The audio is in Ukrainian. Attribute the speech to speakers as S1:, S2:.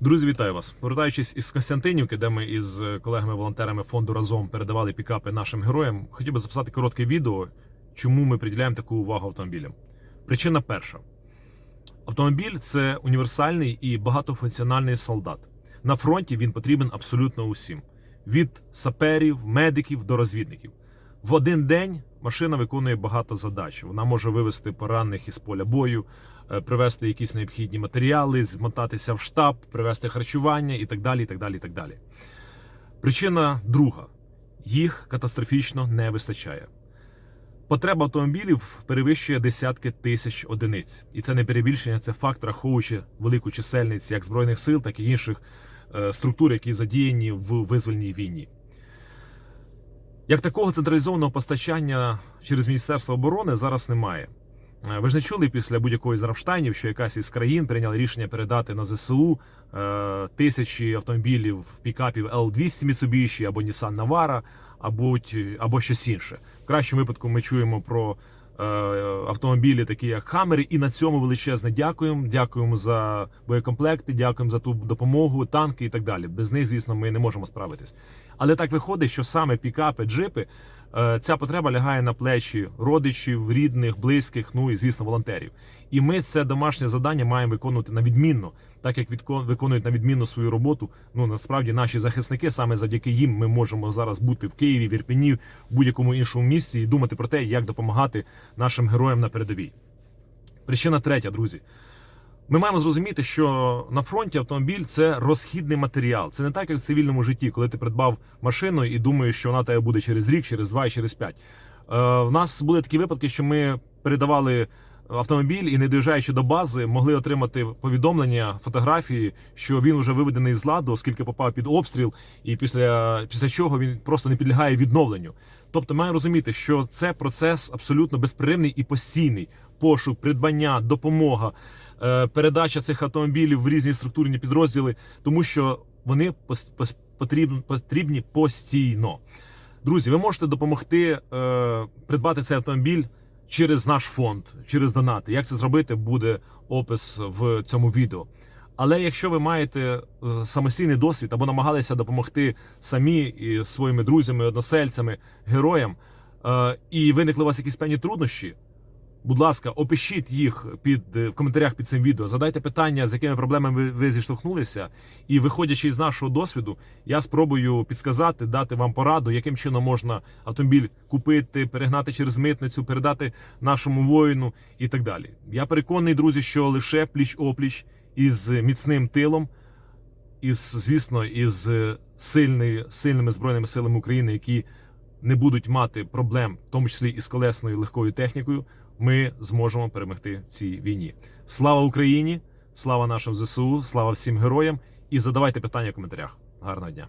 S1: Друзі, вітаю вас! Повертаючись із Константинівки, де ми із колегами-волонтерами фонду разом передавали пікапи нашим героям, хотів би записати коротке відео, чому ми приділяємо таку увагу автомобілям. Причина перша: автомобіль це універсальний і багатофункціональний солдат. На фронті він потрібен абсолютно усім: від саперів, медиків до розвідників. В один день машина виконує багато задач. Вона може вивести поранених із поля бою, е, привезти якісь необхідні матеріали, змотатися в штаб, привезти харчування і так далі. і так далі, і так далі. Причина друга: їх катастрофічно не вистачає. Потреба автомобілів перевищує десятки тисяч одиниць, і це не перебільшення, це факт, враховуючи велику чисельність як збройних сил, так і інших е, структур, які задіяні в визвольній війні. Як такого централізованого постачання через Міністерство оборони зараз немає. Е, Ви ж не чули після будь-якої з Рамштайнів, що якась із країн прийняла рішення передати на ЗСУ е, тисячі автомобілів, пікапів L200 Mitsubishi або Nissan Navara, або, або щось інше. В кращому випадку ми чуємо про автомобілі, такі як Хаммери, і на цьому величезне дякуємо. Дякуємо за боєкомплекти, дякуємо за ту допомогу, танки і так далі. Без них, звісно, ми не можемо справитись. Але так виходить, що саме пікапи, джипи, е, ця потреба лягає на плечі родичів, рідних, близьких, ну і звісно, волонтерів. І ми це домашнє завдання маємо виконувати на відмінно, так як виконують на відмінно свою роботу. Ну насправді наші захисники саме завдяки їм ми можемо зараз бути в Києві, в Ірпені, в будь-якому іншому місці і думати про те, як допомагати нашим героям на передовій. Причина третя, друзі. Ми маємо зрозуміти, що на фронті автомобіль це розхідний матеріал. Це не так, як в цивільному житті, коли ти придбав машину і думаєш, що вона тебе буде через рік, через два через п'ять. Е, в нас були такі випадки, що ми передавали автомобіль і, не доїжджаючи до бази, могли отримати повідомлення, фотографії, що він вже виведений з ладу, оскільки попав під обстріл, і після, після чого він просто не підлягає відновленню. Тобто, маємо розуміти, що це процес абсолютно безперервний і постійний пошук, придбання, допомога е, передача цих автомобілів в різні структурні підрозділи, тому що вони потрібні, постійно. Друзі, ви можете допомогти е, придбати цей автомобіль через наш фонд, через донати. Як це зробити, буде опис в цьому відео. Але якщо ви маєте е, самостійний досвід або намагалися допомогти самі і своїми друзями, односельцями, героям, і виникли у вас якісь певні труднощі, Будь ласка, опишіть їх під е, в коментарях під цим відео. Задайте питання, з якими проблемами ви, зіштовхнулися. І виходячи із нашого досвіду, я спробую підсказати, дати вам пораду, яким чином можна автомобіль купити, перегнати через митницю, передати нашому воїну і так далі. Я переконаний, друзі, що лише пліч опліч із міцним тилом, із, звісно, із е, сильний, сильними збройними силами України, які не будуть мати проблем, в тому числі і з колесною легкою технікою, ми зможемо перемогти в цій війні. Слава Україні! Слава нашим ЗСУ, слава всім героям! І задавайте питання в коментарях. Гарного дня!